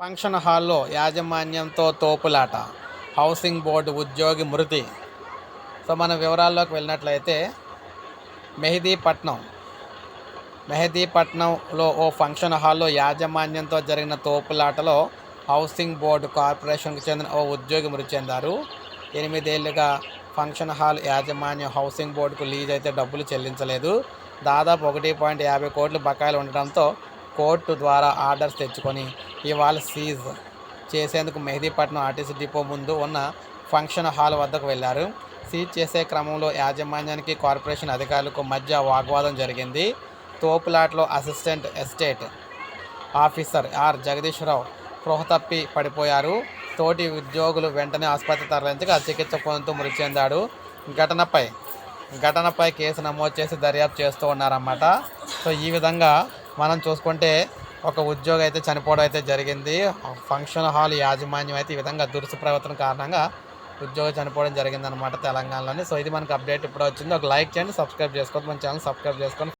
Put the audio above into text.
Function హాల్లో యాజమాన్యంతో తోపులాట. Housing board ఉద్యోగి మృతి. సో మన వివరాల్లోకి వెళ్ళినట్లయితే మెహదీపట్నం. మెహదీపట్నంలో ఓ ఫంక్షన్ హాల్లో యాజమాన్యంతో జరిగిన తోపులాటలో హౌసింగ్ బోర్డు కార్పొరేషన్కు చెందిన ఓ ఉద్యోగి మృతి చెందారు. ఎనిమిదేళ్ళుగా ఫంక్షన్ హాల్ యాజమాన్యం హౌసింగ్ బోర్డుకు లీజ్ అయితే డబ్బులు చెల్లించలేదు. దాదాపు ఒకటి పాయింట్ యాభై కోట్లు బకాయిలు ఉండడంతో కోర్టు ద్వారా ఆర్డర్స్ తెచ్చుకొని ఇవాళ సీజ్ చేసేందుకు మెహదీపట్నం ఆర్టీసీ డిపో ముందు ఉన్న ఫంక్షన్ హాల్ వద్దకు వెళ్ళారు సీజ్ చేసే క్రమంలో యాజమాన్యానికి కార్పొరేషన్ అధికారులకు మధ్య వాగ్వాదం జరిగింది. తోపులాట్లో assistant estate officer R Jagadeeswararao స్పృహ తప్పి పడిపోయారు. తోటి ఉద్యోగులు వెంటనే ఆసుపత్రి తరలించగా చికిత్స పొందుతూ మృతి చెందాడు. ఘటనపై ఘటనపై కేసు నమోదు చేసి దర్యాప్తు చేస్తూ ఉన్నారన్నమాట. సో ఈ విధంగా మనం చూసుకుంటే ఒక ఉద్యోగి అయితే చనిపోవడం అయితే జరిగింది. ఫంక్షన్ హాల్ యాజమాన్యం అయితే ఈ విధంగా దురుసు ప్రవర్తన కారణంగా ఉద్యోగి చనిపోవడం జరిగిందనమాట తెలంగాణలోని. సో ఇది మనకు అప్డేట్ ఇప్పుడు వచ్చింది. ఒక లైక్ చేయండి సబ్స్క్రైబ్ చేసుకోండి మన ఛానల్ సబ్స్క్రైబ్ చేసుకొని